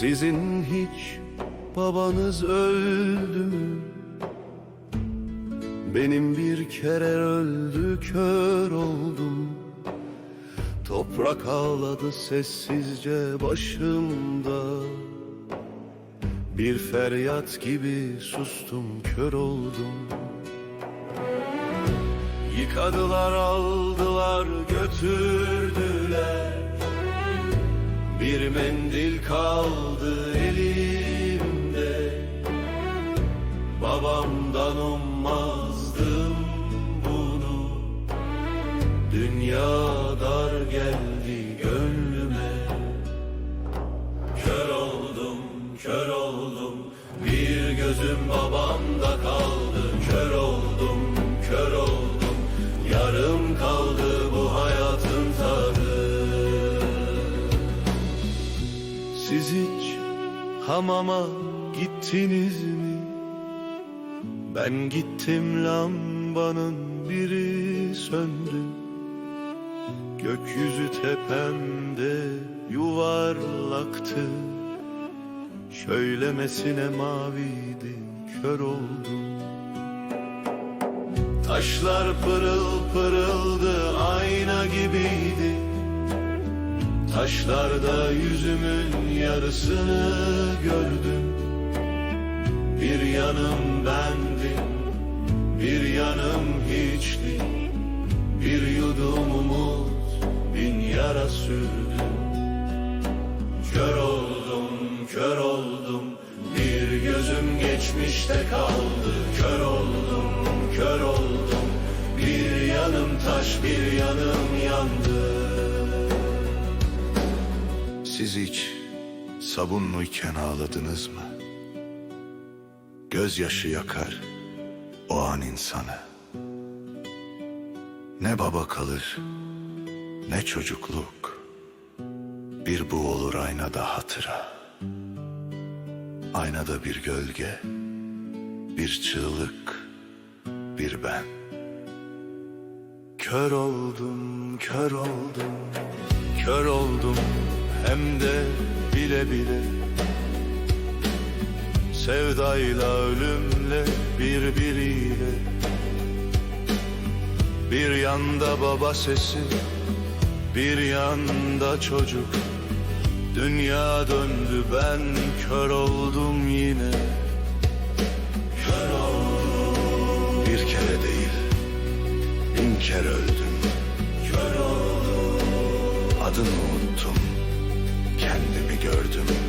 Sizin hiç babanız öldü mü? Benim bir kere öldü kör oldum. Toprak ağladı sessizce başımda. Bir feryat gibi sustum kör oldum. Yıkadılar aldılar götürdüler mendil kaldı elimde. Babamdan ummazdım bunu. Dünya dar geldi Siz hiç hamama gittiniz mi? Ben gittim lambanın biri söndü. Gökyüzü tepemde yuvarlaktı. Şöylemesine maviydi kör oldum. Taşlar pırıl pırıldı gibiydi Taşlarda yüzümün yarısını gördüm. Bir yanım bendim, bir yanım hiçti. Bir yudum umut, bin yara sürdüm Kör oldum, kör oldum Bir gözüm geçmişte kaldı. Kör oldum, kör oldum Bir yanım taş, bir yanım yandı Siz hiç sabunluyken ağladınız mı? Gözyaşı yakar o an insanı. Ne baba kalır, ne çocukluk. Bir bu olur aynada hatıra. Aynada bir gölge, bir çığlık, bir ben. Kör oldum, kör oldum, kör oldum hem de bile bile Sevdayla ölümle birbiriyle Bir yanda baba sesi, bir yanda çocuk. Dünya döndü ben kör oldum yine. Kör oldum Bir kere değil, bin kere öldüm. Kör oldum Adını unuttum, gördüm.